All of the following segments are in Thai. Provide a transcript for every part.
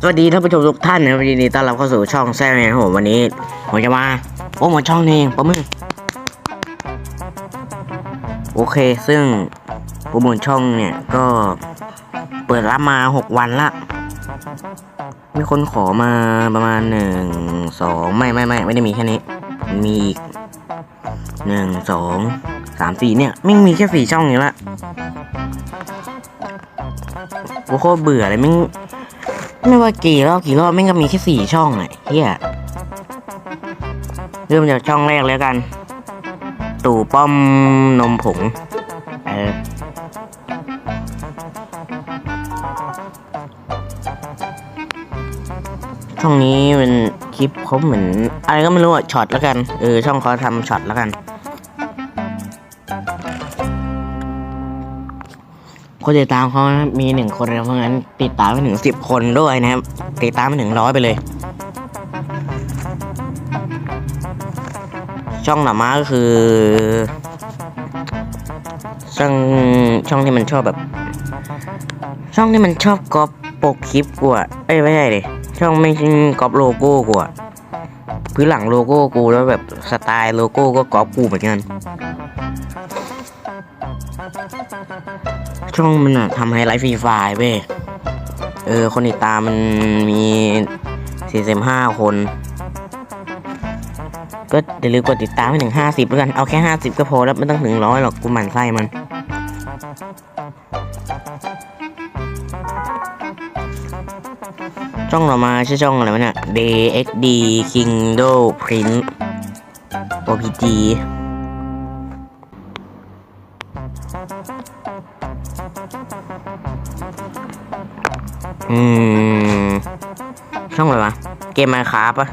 สวัสดีท่านผู้ชมทุกท่านนะยินดีต้อนรับเข้าสู่ช่องแซ่แมนผมวันนี้ผมจะมาโอ้หมดช่องนี้เองประมือโอเค ซึ่งโปรโมทช่องเนี่ยก็เปิดรับมาหกวันละ มีคนขอมาประมาณหนึ่งสองไม่ไม่ไม่ไม่ได้มีแค่นี้ มีอีกหนึ่งสองสามสี่เนี่ยไม่มีแค่สี่ช่องอยู่ละโอ้โคตรเบื่อเลยไม่ง ไม่ว่ากี่รอบกี่รอบแม่งก็มีแค่สี่ช่องอะเฮียเริ่มจากช่องแรกแล้วกัน ตู่ป้อมนมผง เออช่องนี้เป็นคลิปเขาเหมือน อะไรก็ไม่รู้อะช็อตแล้วกัน เออ ช่องเขาทำช็อตแล้วกัน คนติดตามเขานะมีหนึ่งคนเพราะงั้น ติดตามไปถึงสิบคนด้วยนะครับ ติดตามไปถึงร้อยไปเลย ช่องหนามาก็คือ ช่องช่องที่มันชอบแบบ ช่องที่มันชอบก๊อปปกคลิปกูอะเอ้ยไม่ใช่ดิช่องไม่ใช่ก๊อปโลโก้กูอะพื้นหลังโลโก้กูแล้วแบบสไตล์โลโก้ก็ก๊อปกูเหมือนกัน ช่องมันอะทำไฮไลท์ฟรีไฟล์เว้ยเออ คนติดตามมันมีสี่สิบห้าคน ก็อย่าลืมกดติดตามให้ถึงห้าสิบแล้วกัน เอาแค่ห้าสิบก็พอแล้วไม่ต้องถึงร้อยหรอกกูหมั่นไส้มันช่องต่อมาชื่อช่องอะไรวะเนี่ย DXD Kingdom Print OPG อืม ช่องอะไรวะ เกมมาคราฟอะ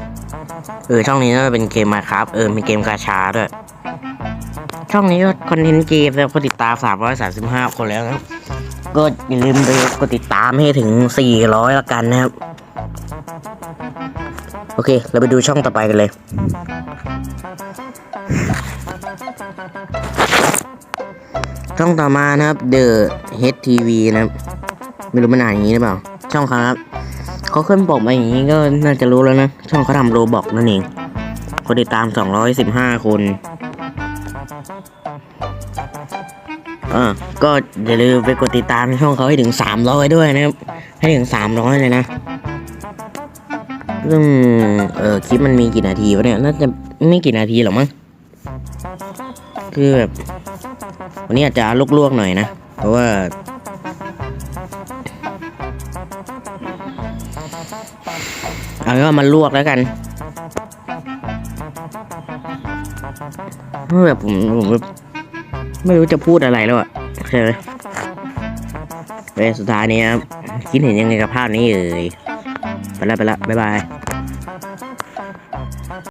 เออ ช่องนี้น่าจะเป็นเกมมาคราฟเออ มีเกมกาชาด้วย ช่องนี้ก็คอนเทนต์เกมแล้วคนติดตาม 335 คนแล้วนะครับก็อย่าลืมไปกดติดตามให้ถึง 400 ละกันนะครับ โอเค เราไปดูช่องต่อไปกันเลย ช่องต่อมานะครับ The Head TV นะครับไม่รู้มันอ่านอย่างนี้หรือเปล่า ช่องเขาครับเขาขึ้นปกมาอย่างนี้ก็น่าจะรู้แล้วนะ ช่องเขาทำโรบอกนั่นเองคนติดตาม 215 คนเออก็อย่าลืมไปกดติดตามช่องเขาให้ถึง 300 ด้วยนะครับ ให้ถึง 300 เลยนะซึ่งเออคลิปมันมีกี่นาทีวะเนี่ย น่าจะไม่กี่นาทีหรอกมั้ง คือแบบ วันนี้อาจจะลวกๆหน่อยนะ เพราะว่า เอาเป็นว่ามันลวกแล้วกันเพราะแบบผมผมแบบไม่รู้จะพูดอะไรแล้วอะใช่ไหมเว้ยสุดท้ายนี้ครับคิดเห็นยังไงกับภาพนี้เอ่ยไปละไปละบ๊ายบาย